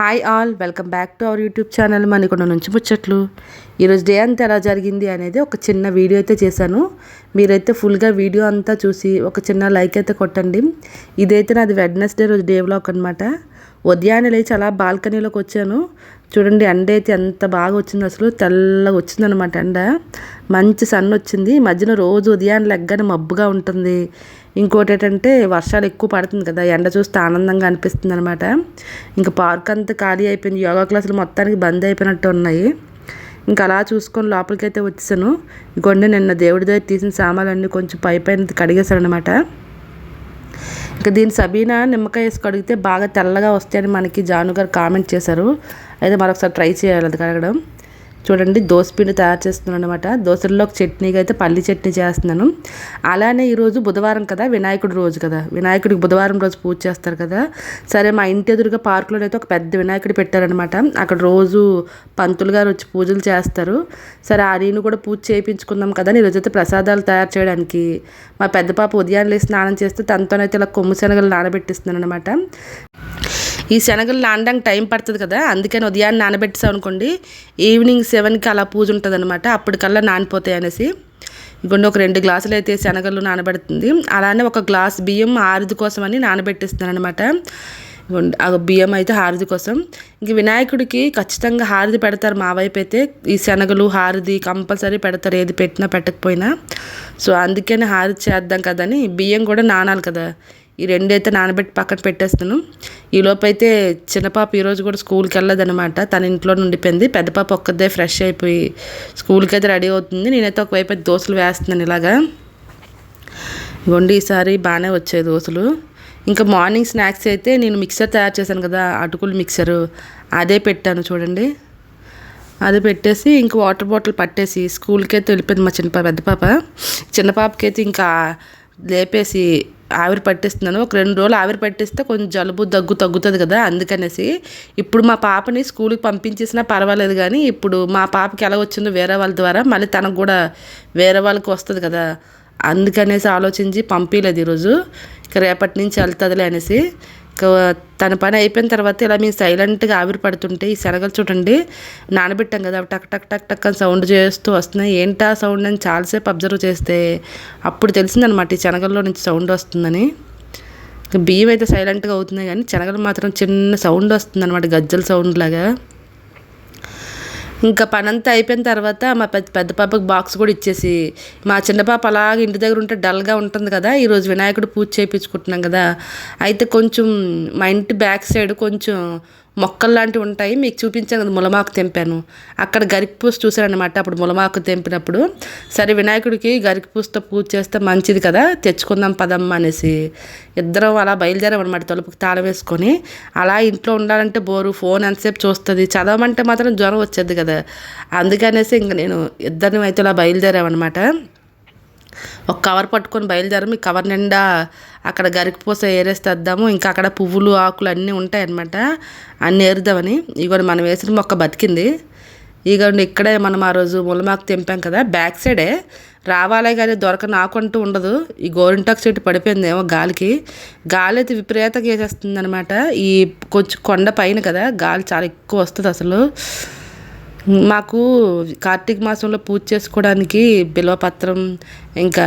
Hi all welcome back to our YouTube channel Manikonda నుంచి ముచ్చట్లు ఈరోజు డే అంతా ఎలా జరిగింది అనేది ఒక చిన్న వీడియో అయితే చేశాను. మీరైతే ఫుల్గా వీడియో అంతా చూసి ఒక చిన్న లైక్ అయితే కొట్టండి. ఇదైతే నాది వెడ్నెస్డే రోజు డే వ్లాగ్ అనమాట ఉదయాన్నే లేచి అలా బాల్కనీలోకి వచ్చాను. చూడండి ఎండ అయితే ఎంత బాగా వచ్చింది అసలు తెల్లగా వచ్చిందనమాట ఎండ. మంచి సన్ వచ్చింది. మధ్యన రోజు ఉదయాన్నే లెగ్గానే మబ్బుగా ఉంటుంది. ఇంకోటి ఏంటంటే వర్షాలు ఎక్కువ పడుతుంది కదా ఎండ చూస్తే ఆనందంగా అనిపిస్తుంది అనమాట ఇంకా పార్క్ అంతా ఖాళీ అయిపోయింది యోగా క్లాసులు మొత్తానికి బంద్ అయిపోయినట్టు ఉన్నాయి. ఇంకా అలా చూసుకొని లోపలికి అయితే వచ్చేసాను ఇంకొండి నిన్న దేవుడి దగ్గర తీసిన సామాన్లన్నీ కొంచెం పై పైన కడిగేశాను అనమాట ఇంకా దీని సబీనా నిమ్మకాయ వేసి కడిగితే బాగా తెల్లగా వస్తాయని మనకి జాను గారు కామెంట్ చేశారు. అయితే మరొకసారి ట్రై చేయాలి అది కడగడం. చూడండి దోసపిండి తయారు చేస్తున్నాను అనమాట దోశల్లోకి చట్నీగా అయితే పల్లి చట్నీ చేస్తున్నాను. అలానే ఈరోజు బుధవారం కదా వినాయకుడి రోజు కదా. వినాయకుడికి బుధవారం రోజు పూజ చేస్తారు కదా. సరే మా ఇంటి ఎదురుగా పార్కులో అయితే ఒక పెద్ద వినాయకుడు పెట్టారనమాట అక్కడ రోజు పంతులు గారు వచ్చి పూజలు చేస్తారు. సరే ఆ నేను కూడా పూజ చేయించుకుందాం కదా ఈరోజు అయితే ప్రసాదాలు తయారు చేయడానికి. మా పెద్ద పాప ఉదయాన్నే స్నానం చేస్తే తనతోనైతే ఇలా కొమ్ము శనగలు నానబెట్టిస్తున్నాను అనమాట ఈ శనగలు నానడానికి టైం పడుతుంది కదా అందుకని ఉదయాన్నే నానబెట్టేసాం అనుకోండి ఈవినింగ్ సెవెన్కి అలా పూజ ఉంటుంది అనమాట అప్పటికల్లా నానిపోతాయి అనేసి. ఇంకొండి ఒక రెండు గ్లాసులు అయితే శనగలు నానబెడుతుంది. అలానే ఒక గ్లాస్ బియ్యం ఆరుది కోసం అని నానబెట్టిస్తున్నాను అనమాట బియ్యం అయితే హారతి కోసం. ఇంక వినాయకుడికి ఖచ్చితంగా హారతి పెడతారు మా వైపు అయితే. ఈ శనగలు హారతి కంపల్సరీ పెడతారు ఏది పెట్టినా పెట్టకపోయినా. సో అందుకని హారతి చేద్దాం కదని బియ్యం కూడా నానాలి కదా. ఈ రెండు అయితే నానబెట్టి పక్కన పెట్టేస్తాను. ఈలోపు అయితే చిన్నపాప ఈరోజు కూడా స్కూల్కి వెళ్ళదనమాట తన ఇంట్లో ఉండిపోయింది పెద్ద పాప ఒక్కదే ఫ్రెష్ అయిపోయి స్కూల్కి అయితే రెడీ అవుతుంది. నేనైతే ఒకవైపు అయితే దోశలు వేస్తున్నాను ఇలాగా. ఇవ్వండి ఈసారి బాగానే వచ్చాయి దోశలు. ఇంకా మార్నింగ్ స్నాక్స్ అయితే నేను మిక్సర్ తయారు చేశాను కదా అటుకులు మిక్సరు. అదే పెట్టాను చూడండి. అది పెట్టేసి ఇంక వాటర్ బాటిల్ పట్టేసి స్కూల్కి అయితే వెళ్ళిపోయింది మా చిన్న పెద్ద పాప. చిన్న పాపకి అయితే ఇంకా లేపేసి ఆవిరి పట్టిస్తున్నాను. ఒక రెండు రోజులు ఆవిరి పట్టిస్తే కొంచెం జలుబు దగ్గు తగ్గుతుంది కదా అందుకనేసి ఇప్పుడు మా పాపని స్కూల్కి పంపించేసినా పర్వాలేదు కానీ ఇప్పుడు మా పాపకి ఎలా వచ్చిందో వేరే వాళ్ళ ద్వారా మళ్ళీ తనకు కూడా వేరే వాళ్ళకి వస్తుంది కదా అందుకనేసి ఆలోచించి పంపించలేదు ఈరోజు. ఇక రేపటి నుంచి వెళ్తుందిలే అనేసి తన పని అయిపోయిన తర్వాత ఇలా మేము సైలెంట్గా ఆవిరి పడుతుంటే ఈ శనగలు చూడండి నానబెట్టాం కదా టక్ టక్ టక్ టక్ అని సౌండ్ చేస్తూ వస్తున్నాయి. ఏంటా సౌండ్ అని చాలాసేపు అబ్జర్వ్ చేస్తే అప్పుడు తెలిసిందనమాట ఈ శనగల్లో నుంచి సౌండ్ వస్తుందని. బియ్యం అయితే సైలెంట్గా అవుతున్నాయి కానీ శనగలు మాత్రం చిన్న సౌండ్ వస్తుంది అనమాట గజ్జల సౌండ్ లాగా. ఇంకా పనంతా అయిపోయిన తర్వాత మా పెద్ద పెద్ద పాపకి బాక్స్ కూడా ఇచ్చేసి మా చిన్న పాప అలాగే ఇంటి దగ్గర ఉంటే డల్గా ఉంటుంది కదా ఈరోజు వినాయకుడు పూజ చేయించుకుంటున్నాం కదా. అయితే కొంచెం మా ఇంటి బ్యాక్ సైడ్ కొంచెం మొక్కలు లాంటివి ఉంటాయి. మీకు చూపించాను కదా ములమాకు తెంపాను. అక్కడ గరికి పూస చూశారనమాట అప్పుడు ములమాకు తెంపినప్పుడు సరే వినాయకుడికి గరికి పూసతో పూజ చేస్తే మంచిది కదా తెచ్చుకుందాం పదమ్మ అనేసి. ఇద్దరం అలా బయలుదేరామన్నమాట తలుపుకి తాళం వేసుకొని. అలా ఇంట్లో ఉండాలంటే బోరు ఫోన్ ఎంతసేపు చూస్తుంది. చదవమంటే మాత్రం జ్వరం వచ్చేది కదా. అందుకనేసి ఇంక నేను ఇద్దరిని అయితే ఇలా బయలుదేరామన్నమాట. ఒక కవర్ పట్టుకొని బయలుదేరాము ఈ కవర్ నిండా అక్కడ గరికిపోస ఏరేస్తేద్దాము ఇంకా అక్కడ పువ్వులు ఆకులు అన్నీ ఉంటాయన్నమాట. అన్నీ ఏరుదామని. ఇగోండి మనం వేసిన మొక్క బతికింది. ఇగోండి ఇక్కడే మనం ఆ రోజు ములమాకు తెంపాం కదా బ్యాక్ సైడే. రావాలే కానీ దొరక నాకంటూ ఉండదు. ఈ గోరింటాకు చెట్టు పడిపోయిందేమో గాలికి. గాలి అయితే విపరీతంగా వేసేస్తుంది అనమాట ఈ కొంచెం కొండ పైన కదా గాలి చాలా ఎక్కువ వస్తుంది అసలు మాకు కార్తీక మాసంలో పూజ చేసుకోవడానికి బిల్వపత్రం ఇంకా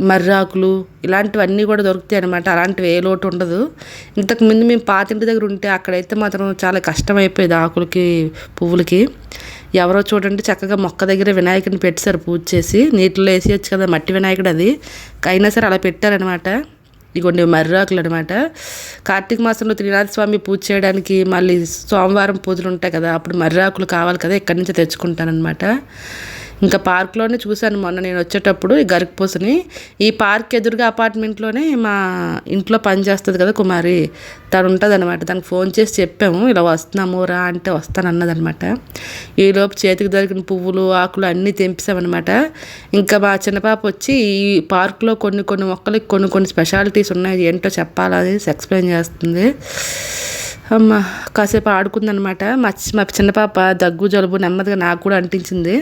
మర్రాకులు ఇలాంటివన్నీ కూడా దొరుకుతాయి అనమాట అలాంటివి ఏ లోటు ఉండదు. ఇంతకుముందు మేము పాతింటి దగ్గర ఉంటే అక్కడైతే మాత్రం చాలా కష్టం అయిపోయేది ఆకులకి పువ్వులకి. ఎవరో చూడండి చక్కగా మొక్క దగ్గర వినాయకుడిని పెట్టారు పూజ చేసి. నీటిలో వేసేయచ్చు కదా మట్టి వినాయకుడు అది. అయినా సరే అలా పెట్టారనమాట ఇగోండి మర్రాకులు అనమాట కార్తీక మాసంలో త్రినాథ స్వామి పూజ చేయడానికి మళ్ళీ సోమవారం పూజలు ఉంటాయి కదా అప్పుడు మర్రాకులు కావాలి కదా ఇక్కడి నుంచి తెచ్చుకుంటానమాట ఇంకా పార్క్లోనే చూశాను మొన్న నేను వచ్చేటప్పుడు ఈ గరికపూసని. ఈ పార్క్ ఎదురుగా అపార్ట్మెంట్లోనే మా ఇంట్లో పని చేస్తుంది కదా కుమారి తను ఉంటుంది అనమాట దానికి ఫోన్ చేసి చెప్పాము ఇలా వస్తున్నాము రా అంటే వస్తానన్నదనమాట ఈలోపు చేతికి దొరికిన పువ్వులు ఆకులు అన్నీ తెంపిసామన్నమాట ఇంకా మా చిన్నపాప వచ్చి ఈ పార్క్లో కొన్ని కొన్ని మొక్కలకి కొన్ని కొన్ని స్పెషాలిటీస్ ఉన్నాయి ఏంటో చెప్పాలని ఎక్స్ప్లెయిన్ చేస్తుంది. అమ్మ కాసేపు ఆడుకుందనమాట. మా మా చిన్న పాప దగ్గు జలుబు నెమ్మదిగా నాకు కూడా అంటించింది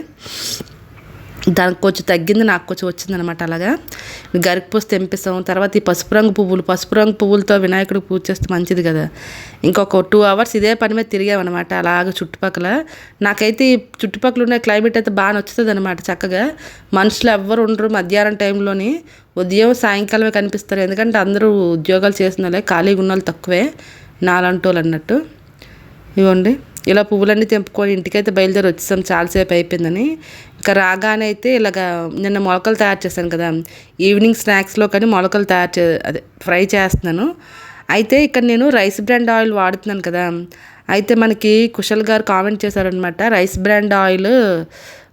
దానికి కొంచెం తగ్గింది నాకు కొంచెం వచ్చింది అనమాట అలాగా గరికి పూసి తెంపిస్తాం. తర్వాత ఈ పసుపు రంగు పువ్వులు పసుపు రంగు పువ్వులతో వినాయకుడికి పూజ చేస్తే మంచిది కదా. ఇంకొక టూ అవర్స్ ఇదే పని మీద తిరిగామన్నమాట అలాగ చుట్టుపక్కల. నాకైతే ఈ చుట్టుపక్కల ఉన్న క్లైమేట్ అయితే బాగా నచ్చుతుంది అనమాట చక్కగా. మనుషులు ఎవ్వరు ఉండరు మధ్యాహ్నం టైంలోని. ఉదయం సాయంకాలమే కనిపిస్తారు. ఎందుకంటే అందరూ ఉద్యోగాలు చేసిన వాళ్ళే ఖాళీగా ఉన్న వాళ్ళు తక్కువే. నాలంటోళ్ళు అన్నట్టు. ఇవ్వండి. ఇలా పువ్వులన్నీ తెంపుకొని ఇంటికైతే బయలుదేరి వచ్చేసాం. చాలాసేపు అయిపోయిందని. ఇంకా రాగానే అయితే ఇలాగ నిన్న మొలకలు తయారు చేశాను కదా. ఈవినింగ్ స్నాక్స్లో కానీ మొలకలు తయారు చే అదే ఫ్రై చేస్తున్నాను. అయితే ఇక్కడ నేను రైస్ బ్రాండ్ ఆయిల్ వాడుతున్నాను కదా. అయితే మనకి కుశల్ గారు కామెంట్ చేశారనమాట రైస్ బ్రాండ్ ఆయిల్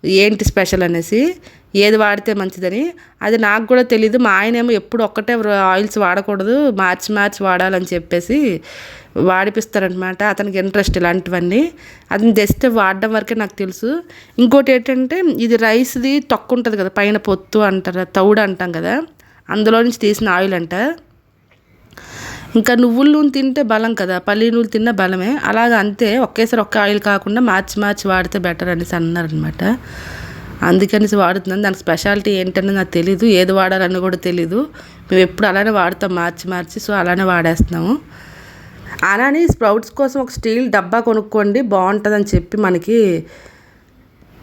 ఏంటి స్పెషల్? అనేసి. ఏది వాడితే మంచిదని. అది నాకు కూడా తెలియదు మా ఆయన ఏమో ఎప్పుడు ఒక్కటే ఆయిల్స్ వాడకూడదు. మార్చి మార్చి వాడాలని చెప్పేసి వాడిపిస్తారనమాట. అతనికి ఇంట్రెస్ట్ ఇలాంటివన్నీ. అతను తెస్తే వాడడం వరకే నాకు తెలుసు. ఇంకోటి ఏంటంటే ఇది రైస్ది తక్కువ ఉంటుంది కదా పైన పొత్తు అంటారు తౌడు అంటాం కదా అందులో నుంచి తీసిన ఆయిల్ అంట. ఇంకా నువ్వుల నూనె తింటే బలం కదా పల్లి నూనె తిన్న బలమే. అలాగ అంతే ఒకేసారి ఒక్క ఆయిల్ కాకుండా మార్చి మార్చి వాడితే బెటర్ అనేసి అన్నారనమాట అందుకనేసి వాడుతున్నాను. దానికి స్పెషాలిటీ ఏంటని నాకు తెలీదు. ఏది వాడాలని కూడా తెలీదు. మేము ఎప్పుడు అలానే వాడతాం మార్చి మార్చి సో అలానే వాడేస్తున్నాము. అలానే స్ప్రౌట్స్ కోసం ఒక స్టీల్ డబ్బా కొనుక్కోండి బాగుంటుందని చెప్పి మనకి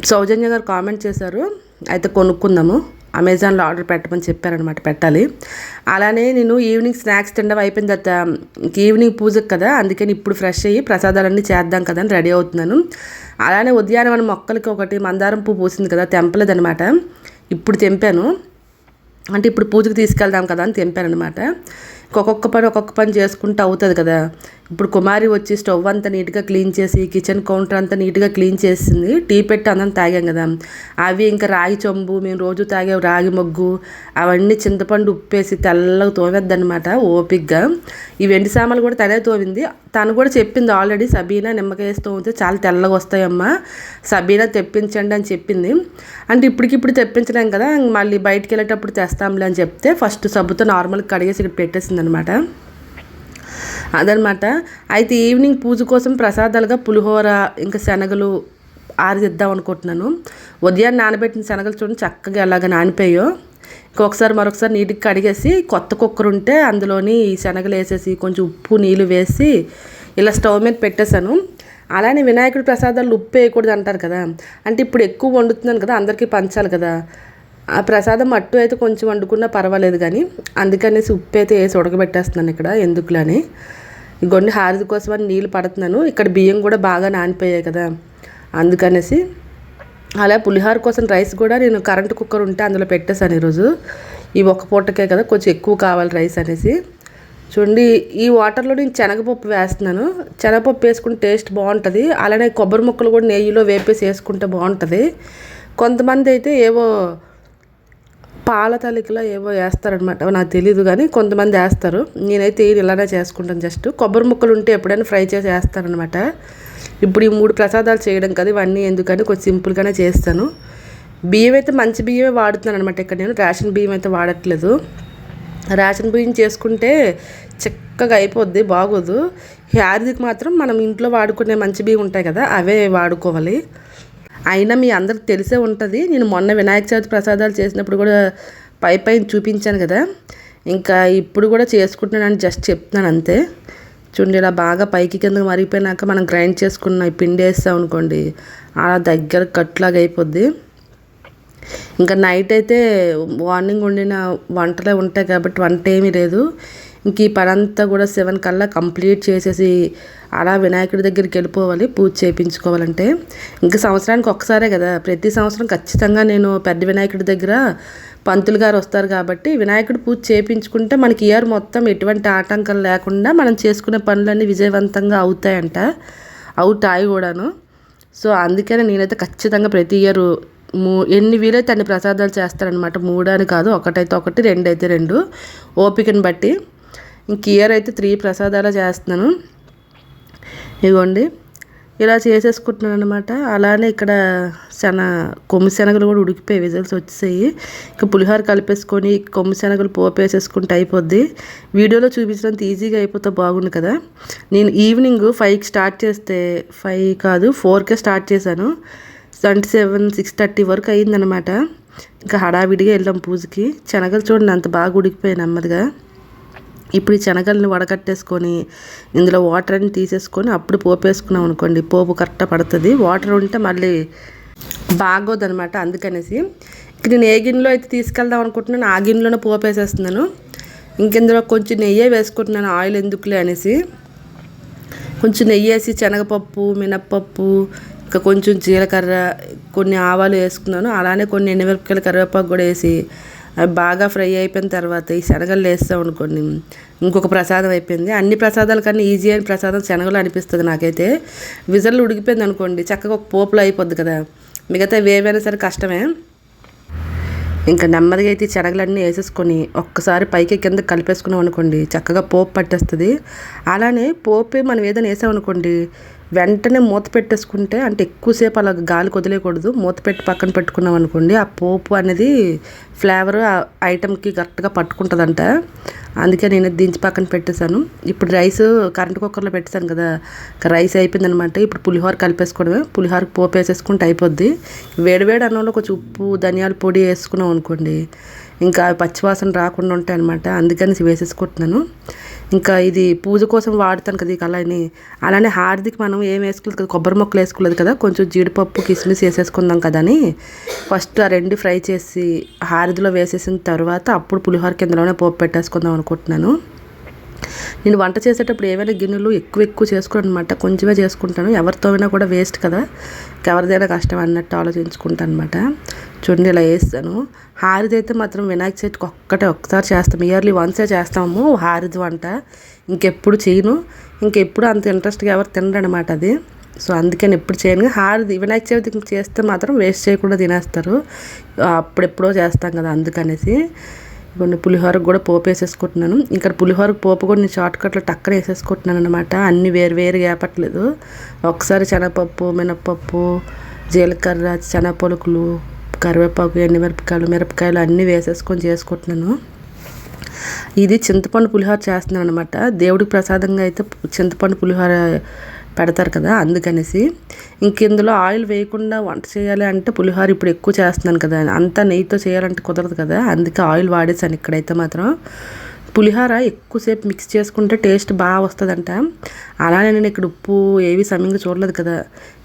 సౌజన్య గారు కామెంట్ చేశారు. అయితే కొనుక్కుందాము. అమెజాన్లో ఆర్డర్ పెట్టమని చెప్పారనమాట పెట్టాలి. అలానే నేను ఈవినింగ్ స్నాక్స్ తినడం అయిపోయిన తర్వాత ఈవినింగ్ పూజకు కదా అందుకని ఇప్పుడు ఫ్రెష్ అయ్యి ప్రసాదాలన్నీ చేద్దాం కదా అని రెడీ అవుతున్నాను. అలానే ఉదయాన్నం మొక్కలకి ఒకటి మందారం పువ్వు పూసింది కదా తెంపలేదనమాట ఇప్పుడు తెంపాను. అంటే ఇప్పుడు పూజకు తీసుకెళ్దాం కదా అని తెంపాను అనమాట ఒక్కొక్క పని ఒక్కొక్క పని చేసుకుంటూ అవుతుంది కదా. ఇప్పుడు కుమారి వచ్చి స్టవ్ అంతా నీట్గా క్లీన్ చేసి కిచెన్ కౌంటర్ అంతా నీట్గా క్లీన్ చేసింది. టీ పెట్టి అందరం తాగాం కదా. అవి ఇంకా రాగి చొంబు మేము రోజు తాగే రాగి మొగ్గు అవన్నీ చింతపండు ఉప్పేసి తెల్లగా తోమేద్దనమాట ఓపిక్గా ఈ వెండి సామాన్లు కూడా తనే తోమింది. తను కూడా చెప్పింది ఆల్రెడీ సబీనా నిమ్మకాయ వేసి తోమితే చాలా తెల్లగా వస్తాయమ్మా. సబీనా తెప్పించండి అని చెప్పింది. అంటే ఇప్పటికిప్పుడు తెప్పించలేం కదా. మళ్ళీ బయటికి వెళ్ళేటప్పుడు తెస్తాంలే అని చెప్తే ఫస్ట్ సబ్బుతో నార్మల్గా కడిగేసి ఇక్కడ పెట్టేసింది. అనమాట అదనమాట అయితే ఈవినింగ్ పూజ కోసం ప్రసాదాలుగా పులిహోర ఇంకా శనగలు ఆరిదిద్దాం అనుకుంటున్నాను. ఉదయం నానబెట్టిన శనగలు చూడండి చక్కగా ఎలాగ నానిపోయో. ఇంకొకసారి మరొకసారి నీటికి కడిగేసి కొత్త కుక్కర్ ఉంటే అందులోని శనగలు వేసేసి కొంచెం ఉప్పు నీళ్ళు వేసి ఇలా స్టవ్ మీద పెట్టేశాను. అలానే వినాయకుడి ప్రసాదాలు ఉప్పు వేయకూడదు అంటారు కదా. అంటే ఇప్పుడు ఎక్కువ వండుతున్నాను కదా అందరికీ పంచాలి కదా. ఆ ప్రసాదం అట్టు అయితే కొంచెం వండుకున్నా పర్వాలేదు కానీ అందుకనేసి ఉప్పు అయితే వేసి ఉడకబెట్టేస్తున్నాను ఇక్కడ ఎందుకులని. గొండి హారతి కోసం అని నీళ్ళు పడుతున్నాను. ఇక్కడ బియ్యం కూడా బాగా నానిపోయాయి కదా. అందుకనేసి అలా పులిహోర కోసం రైస్ కూడా నేను కరెంట్ కుక్కర్ ఉంటే అందులో పెట్టేశాను ఈరోజు. ఈ ఒక్క పూటకే కదా కొంచెం ఎక్కువ కావాలి రైస్ అనేసి. చూడండి ఈ వాటర్లో నేను శనగపప్పు వేస్తున్నాను. శనగపప్పు వేసుకుంటే టేస్ట్ బాగుంటుంది. అలానే కొబ్బరి ముక్కలు కూడా నెయ్యిలో వేపేసి వేసుకుంటే బాగుంటుంది. కొంతమంది అయితే ఏవో పాల తలికలో ఏవో వేస్తారనమాట నాకు తెలియదు కానీ కొంతమంది వేస్తారు. నేనైతే ఇలానే చేసుకుంటాను జస్ట్. కొబ్బరి ముక్కలు ఉంటే ఎప్పుడైనా ఫ్రై చేసి వేస్తారనమాట ఇప్పుడు ఈ మూడు ప్రసాదాలు చేయడం కదా ఇవన్నీ ఎందుకని కొంచెం సింపుల్గానే చేస్తాను. బియ్యం అయితే మంచి బియ్యమే వాడుతున్నాను అనమాట ఇక్కడ నేను రేషన్ బియ్యం అయితే వాడట్లేదు. రేషన్ బియ్యం చేసుకుంటే చక్కగా అయిపోద్ది బాగోదు. హ్యారీకి మాత్రం మనం ఇంట్లో వాడుకునే మంచి బియ్యం ఉంటాయి కదా అవే వాడుకోవాలి. అయినా మీ అందరికి తెలిసే ఉంటుంది. నేను మొన్న వినాయక చవితి ప్రసాదాలు చేసినప్పుడు కూడా పై పైన చూపించాను కదా. ఇంకా ఇప్పుడు కూడా చేసుకుంటున్నానని జస్ట్ చెప్తున్నాను అంతే. చూడండి ఇలా బాగా పైకి కిందకి మరిగిపోయినాక మనం గ్రైండ్ చేసుకున్న పిండి వేస్తాం అనుకోండి అలా దగ్గర కట్లాగా అయిపోద్ది. ఇంకా నైట్ అయితే మార్నింగ్ వండిన వంటలే ఉంటాయి కాబట్టి వంట ఏమీ లేదు. ఇంక ఈ పని అంతా కూడా సెవెన్ కల్లా కంప్లీట్ చేసేసి అలా వినాయకుడి దగ్గరికి వెళ్ళిపోవాలి పూజ చేయించుకోవాలంటే. ఇంకా సంవత్సరానికి ఒక్కసారే కదా ప్రతి సంవత్సరం ఖచ్చితంగా నేను పెద్ద వినాయకుడి దగ్గర పంతులు గారు వస్తారు కాబట్టి వినాయకుడు పూజ చేయించుకుంటే మనకి ఇయర్ మొత్తం ఎటువంటి ఆటంకం లేకుండా మనం చేసుకునే పనులన్నీ విజయవంతంగా అవుతాయంట అవుతాయి కూడాను. సో అందుకనే నేనైతే ఖచ్చితంగా ప్రతి ఇయర్ మూ ఎన్ని వీలైతే అన్ని ప్రసాదాలు చేస్తారనమాట మూడు అని కాదు ఒకటైతే ఒకటి రెండు అయితే రెండు. ఓపికని బట్టి ఇంక ఇయర్ అయితే త్రీ ప్రసాదాలు చేస్తున్నాను. ఇదిగోండి ఇలా చేసేసుకుంటున్నాను అనమాట అలానే ఇక్కడ శన కొమ్ము శనగలు కూడా ఉడికిపోయి విజల్స్ వచ్చేసాయి. ఇంకా పులిహోర కలిపేసుకొని కొమ్ము శనగలు పోపేసేసుకుంటే అయిపోద్ది. వీడియోలో చూపించడానికి ఈజీగా అయిపోతే బాగుండు కదా. నేను ఈవినింగ్ ఫైవ్కి స్టార్ట్ చేస్తే ఫైవ్ కాదు ఫోర్కే స్టార్ట్ చేశాను. ట్వంటీ సెవెన్ సిక్స్ థర్టీ వరకు అయిందనమాట ఇంకా హడావిడిగా వెళ్ళాం పూజకి. శనగలు చూడండి అంత బాగా ఉడికిపోయాయి నెమ్మదిగా. ఇప్పుడు ఈ శనగల్ని వడకట్టేసుకొని ఇందులో వాటర్ అన్ని తీసేసుకొని అప్పుడు పోపు వేసుకున్నాం అనుకోండి పోపు కరెక్ట్గా పడుతుంది. వాటర్ ఉంటే మళ్ళీ బాగోదనమాట అందుకనేసి. ఇక నేను ఏ గిన్నెలో అయితే తీసుకెళ్దాం అనుకుంటున్నాను ఆ గిన్నెలోనే పోపు వేసేస్తున్నాను ఇంకెందులో కొంచెం నెయ్యే వేసుకుంటున్నాను ఆయిల్ ఎందుకులే అనేసి. కొంచెం నెయ్యి వేసి శనగపప్పు మినప్పప్పు ఇంకా కొంచెం జీలకర్ర కొన్ని ఆవాలు వేసుకున్నాను. అలానే కొన్ని ఎండుమిరపకాయలు కరివేపాకు కూడా వేసి అవి బాగా ఫ్రై అయిపోయిన తర్వాత ఈ శనగలు వేస్తాం అనుకోండి ఇంకొక ప్రసాదం అయిపోయింది. అన్ని ప్రసాదాల కన్నా ఈజీ అయిన ప్రసాదం శనగలు అనిపిస్తుంది నాకైతే. విజర్లు ఉడికిపోయింది అనుకోండి చక్కగా ఒక పోపులో అయిపోద్ది కదా. మిగతా ఏవైనా సరే కష్టమే. ఇంకా నెమ్మదిగా అయితే శనగలన్నీ వేసేసుకొని ఒక్కసారి పైకి కింద కలిపేసుకున్నాం అనుకోండి చక్కగా పోపు పట్టేస్తుంది. అలానే పోపే మనం ఏదైనా వేసామనుకోండి వెంటనే మూత పెట్టేసుకుంటే అంటే ఎక్కువసేపు అలా గాలి వదిలేయకూడదు. మూత పెట్టి పక్కన పెట్టుకున్నాం అనుకోండి ఆ పోపు అనేది ఫ్లేవర్ ఆ ఐటెంకి కరెక్ట్గా పట్టుకుంటుందంట. అందుకే నేను దించి పక్కన పెట్టేశాను. ఇప్పుడు రైస్ కరెంట్ కుక్కర్లో పెట్టేశాను కదా రైస్ అయిపోయిందనమాట ఇప్పుడు పులిహోర కలిపేసుకోవడమే. పులిహోరకి పోపు వేసేసుకుంటే అయిపోద్ది. వేడివేడి అన్నంలో కొంచెం ఉప్పు ధనియాల పొడి వేసుకున్నాం అనుకోండి ఇంకా పచ్చివాసన రాకుండా ఉంటాయి అనమాట అందుకని వేసేసుకుంటున్నాను. ఇంకా ఇది పూజ కోసం వాడతాను కదా ఈ కళాయిని. అలానే హార్దికి మనం ఏం వేసుకోలేదు కదా కొబ్బరి మొక్కలు వేసుకోలేదు కదా కొంచెం జీడిపప్పు కిస్మిస్ వేసేసుకుందాం కదా అని. ఫస్ట్ ఆ రెండు ఫ్రై చేసి హారదిలో వేసేసిన తర్వాత అప్పుడు పులిహోర కిందలోనే పోపు పెట్టేసుకుందాం అనుకుంటున్నాను. నేను వంట చేసేటప్పుడు ఏవైనా గిన్నెలు ఎక్కువ ఎక్కువ చేసుకోను అనమాట కొంచెమే చేసుకుంటాను. ఎవరితో అయినా కూడా వేస్ట్ కదా. ఎవరిదైనా కష్టం అన్నట్టు ఆలోచించుకుంటాను అనమాట చూడండి ఇలా వేస్తాను. హారిది అయితే మాత్రం వినాయక చవితికి ఒక్కటే ఒక్కసారి చేస్తాం. ఇయర్లీ వన్సే చేస్తాము హారిది వంట. ఇంకెప్పుడు చేయను. ఇంకెప్పుడు అంత ఇంట్రెస్ట్గా ఎవరు తినరనమాట అది. సో అందుకని ఎప్పుడు చేయను. హారిది వినాయక చవితికి చేస్తే మాత్రం వేస్ట్ చేయకుండా తినేస్తారు. అప్పుడెప్పుడో చేస్తాం కదా అందుకనేసి. పులిహోరకు కూడా పోపు వేసేసుకుంటున్నాను. ఇంకా పులిహోరకు పోపు కూడా నేను షార్ట్ కట్లో టక్కన వేసేసుకుంటున్నాను అనమాట అన్ని వేరు వేరు వేపట్లేదు ఒకసారి శనగపప్పు మినప్పప్పు జీలకర్ర శనగపలుకులు కరివేపాకు ఎండుమిరపకాయలు మిరపకాయలు అన్నీ వేసేసుకొని చేసుకుంటున్నాను. ఇది చింతపండు పులిహోర చేస్తున్నాను అనమాట దేవుడికి ప్రసాదంగా అయితే చింతపండు పులిహోర పెడతారు కదా అందుకనేసి ఇంక ఇందులో ఆయిల్ వేయకుండా వంట చేయాలి అంటే పులిహోర ఇప్పుడు ఎక్కువ చేస్తున్నాను కదా అంతా నెయ్యితో చేయాలంటే కుదరదు కదా అందుకే ఆయిల్ వాడేసాను ఇక్కడైతే మాత్రం. పులిహోర ఎక్కువసేపు మిక్స్ చేసుకుంటే టేస్ట్ బాగా వస్తుందంట. అలానే నేను ఇక్కడ ఉప్పు ఏవి సమయంగా చూడలేదు కదా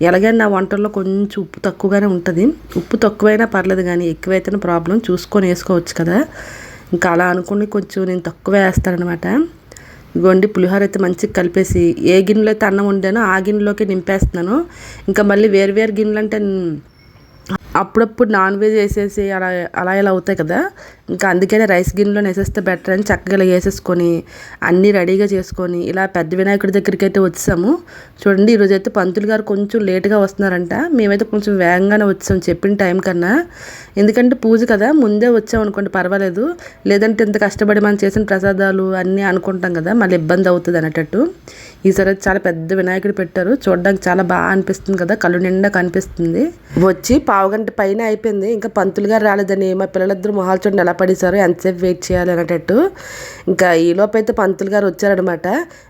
ఎలాగైనా నా వంటల్లో కొంచెం ఉప్పు తక్కువగానే ఉంటుంది. ఉప్పు తక్కువైనా పర్లేదు కానీ ఎక్కువైతేనే ప్రాబ్లం చూసుకొని వేసుకోవచ్చు కదా. ఇంకా అలా అనుకుని కొంచెం నేను తక్కువ వేస్తానమాట ఇగోండి పులిహోర అయితే మంచిగా కలిపేసి ఏ గిన్నెలో అయితే అన్నం వండానో ఆ గిన్నెలోకి నింపేస్తున్నాను. ఇంకా మళ్ళీ వేరు వేరు గిన్నెలు అంటే అప్పుడప్పుడు నాన్ వెజ్ వేసేసి అలా అలా ఇలా అవుతాయి కదా. ఇంకా అందుకనే రైస్ గిన్నెలో వేసేస్తే బెటర్ అని చక్కగా ఇలా వేసేసుకొని అన్నీ రెడీగా చేసుకొని ఇలా పెద్ద వినాయకుడి దగ్గరికి అయితే వచ్చాము. చూడండి ఈరోజు అయితే పంతులు గారు కొంచెం లేట్గా వస్తున్నారంట. మేమైతే కొంచెం వేగంగానే వచ్చాం చెప్పిన టైం కన్నా. ఎందుకంటే పూజ కదా ముందే వచ్చాం అనుకోండి పర్వాలేదు. లేదంటే ఇంత కష్టపడి మనం చేసిన ప్రసాదాలు అన్నీ అనుకుంటాం కదా మళ్ళీ ఇబ్బంది అవుతుంది అనేటట్టు ఈసారి చాలా పెద్ద వినాయకుడు పెట్టారు. చూడడానికి చాలా బాగా అనిపిస్తుంది కదా. కళ్ళు నిండా కనిపిస్తుంది. వచ్చి పావుగంట పైన అయిపోయింది. ఇంకా పంతులు గారు రాలేదని మా పిల్లలిద్దరు మొహాలు చూడండి ఎలా పడేశారు ఎంతసేపు వెయిట్ చేయాలి అనేటట్టు. ఇంకా ఈలోపు అయితే పంతులు గారు వచ్చారనమాట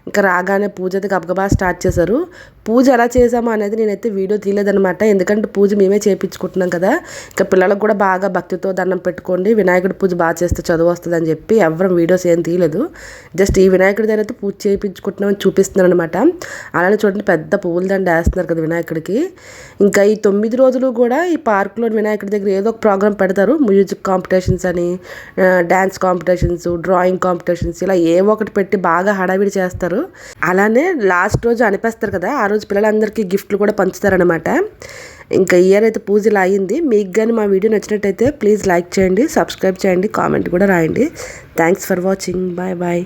ఇంకా రాగానే పూజ అయితే గబగబా స్టార్ట్ చేశారు. పూజ ఎలా చేసామో అనేది నేనైతే వీడియో తీయలేదనమాట ఎందుకంటే పూజ మేమే చేయించుకుంటున్నాం కదా. ఇంకా పిల్లలకు కూడా బాగా భక్తితో దండం పెట్టుకోండి. వినాయకుడి పూజ బాగా చేస్తే చదువు వస్తుంది అని చెప్పి ఎవరం వీడియోస్ ఏం తీయలేదు. జస్ట్ ఈ వినాయకుడి దగ్గర అయితే పూజ చేయించుకుంటున్నామని చూపిస్తున్నాను అనమాట అలానే చూడండి పెద్ద పువ్వుల దండ వేస్తున్నారు కదా వినాయకుడికి. ఇంకా ఈ తొమ్మిది రోజులు కూడా ఈ పార్క్లో వినాయకుడి దగ్గర ఏదో ఒక ప్రోగ్రామ్ పెడతారు. మ్యూజిక్ కాంపిటీషన్స్ అని డ్యాన్స్ కాంపిటీషన్స్ డ్రాయింగ్ కాంపిటీషన్స్ ఇలా ఏ ఒకటి పెట్టి బాగా హడావిడి చేస్తారు. అలానే లాస్ట్ రోజు అనిపిస్తారు కదా ఆ రోజు పిల్లలందరికీ గిఫ్ట్లు కూడా పంచుతారనమాట ఇంకా ఇయర్ అయితే పూజలు అయ్యింది మీకు కానీ మా వీడియో నచ్చినట్టయితే ప్లీజ్ లైక్ చేయండి సబ్స్క్రైబ్ చేయండి కామెంట్ కూడా రాయండి. Thanks for watching. Bye bye.